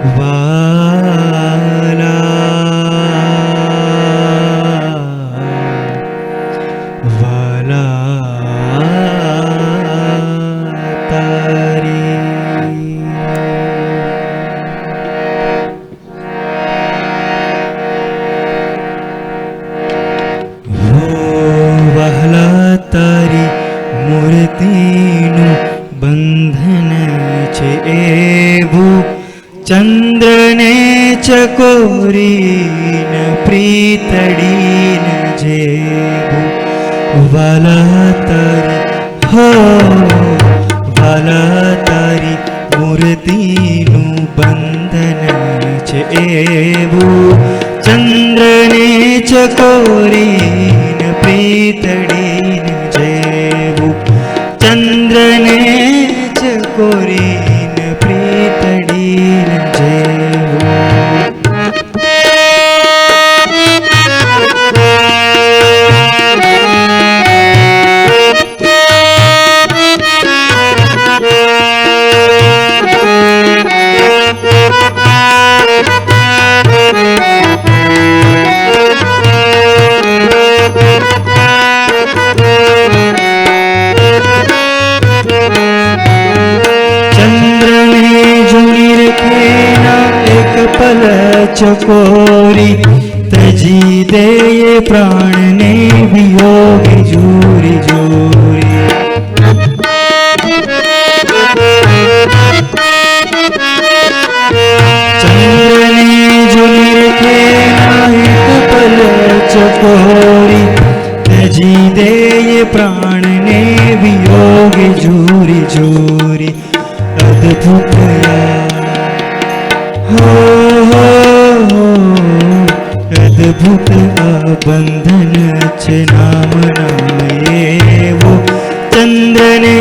વાલા ચકોરીને પ્રીતડીન જે વાલા તારી હો વાલા તારી મૂર્તિનું બંધન છે એવું ચંદ્રને ચકોરીન પ્રીતડીને પલ ચકોરી તજી દે પ્રાણને વિયોગ જોરી જોરી. ચંદ્રને જોડી કે ના એક પલ ચકોરી તજી દે પ્રાણને વિયોગ જોરી જોરી. અદ્ભુત वन्दन च रामणेवो चन्द्रने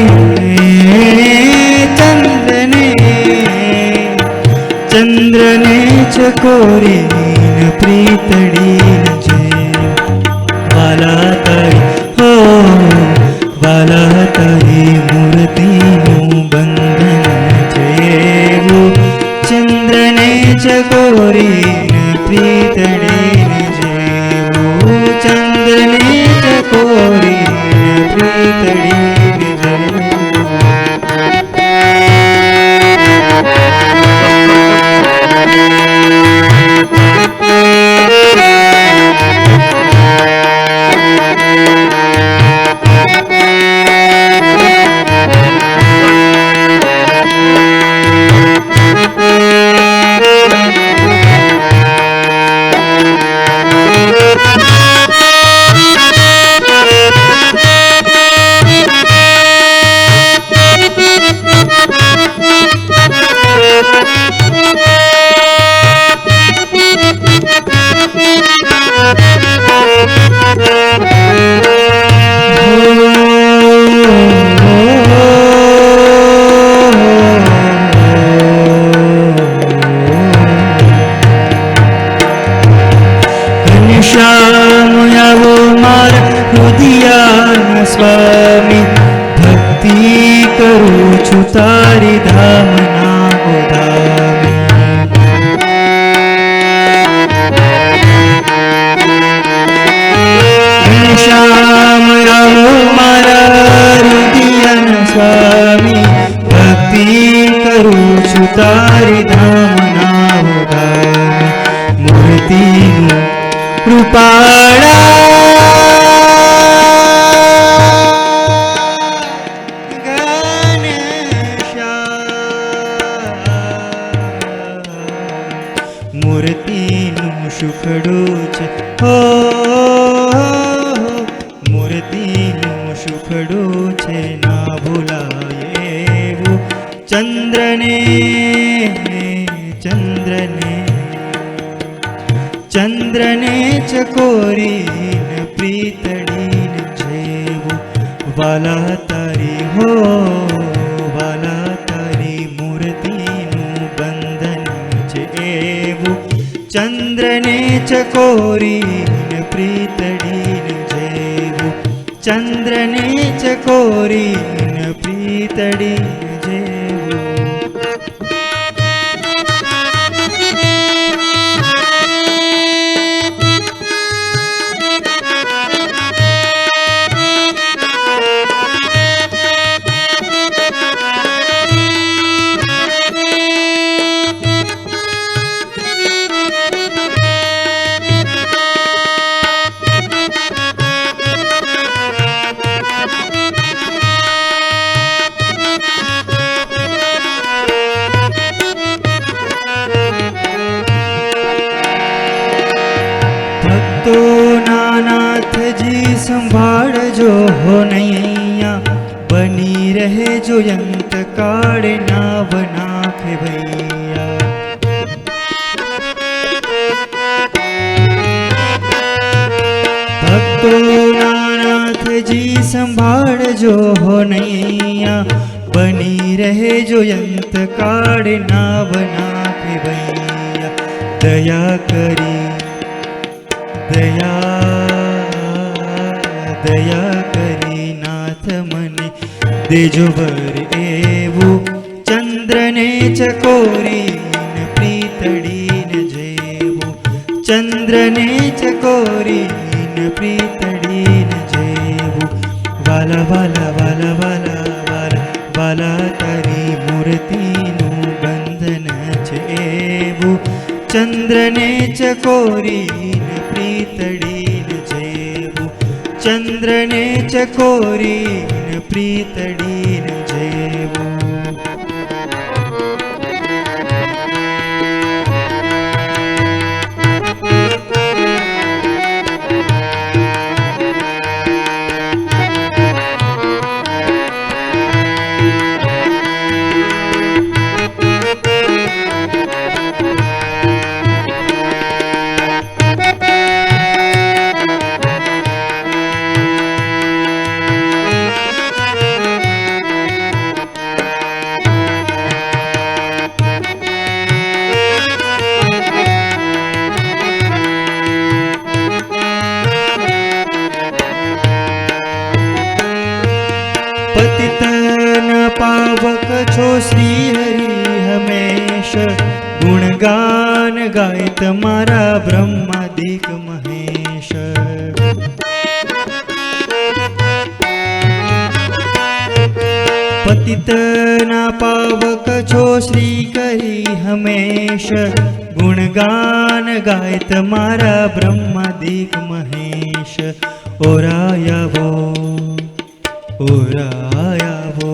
चन्दने चन्दने चन्द्रने च कोरेण प्रीतडी કરું છું તારી ધામના ગોધામી ઘનશ્યામયાવો મારા રુદિયાના સ્વામી. ભક્તિ કરું છું તારી ધામના ગોધામી મૂર્તિનું રૂપાળા મૂર્તિનું સુખડું છે હો મૂર્તિનું સુખડું છે ના ભૂલાય એવું ચંદ્રને ચંદ્રને ચંદ્રને ચકોરીને પ્રીતડીને જેવું વાલા તારી હો વાલા चन्द्रने चन्द्रनेरिन प्रीतडीन चन्द्रने च खोरिन प्रीतडी અંત કાળ ના બનાખે ભૈયા. ભક્તો નાનાથજી સંભાળજો હો નૈયા બની રહેજો અંત કાળ ના બનાખે ભૈયા. દયા કરી, દયા દયા દેજો વર એવું ચંદ્રને ચકોરીને પ્રીતડીને જેવું. ચંદ્રને ચકોરીને પ્રીતડીને જેવું. વાલા વાલા વાલા વાલા વાલા વાલા તારી મૂર્તિનું બંધન છે એવું. ચંદ્રને ચકોરીને પ્રીતડીને જેવું. ચંદ્રને ચકોરીને प्रीतडीरुजय છો શ્રી હરિ હમેશ ગુણગાન ગાય તમારા બ્રહ્માદિક મહેશ પતિતના પાવક છો શ્રી કરી હમેશ ગુણગાન ગાય તમારા બ્રહ્માદિક મહેશ ઓરાયવો ઓરાયવો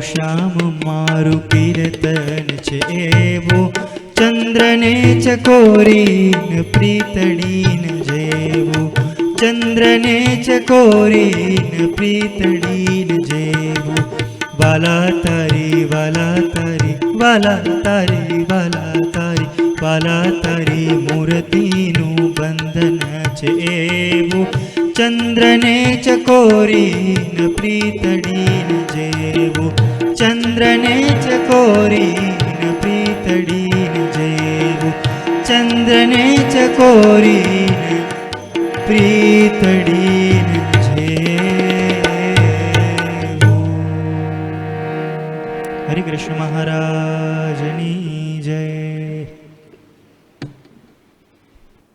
શ્યામ મારું કીર્તન છે એવો ચંદ્રને ચકોરીન પ્રીતડીન જેવું ચંદ્રને ચકોરીન પ્રીતડીન જેવું વાલા તારી વાલા તારી વાલા તારી વાલા તારી વાલા તારી મૂર્તિનું બંધન છે એવું ચંદ્રને ચકોરીને પ્રીતડીને જેવું. ચંદ્રને ચકોરીને પ્રીતડીને જેવું. હરિકૃષ્ણ મહારાજ.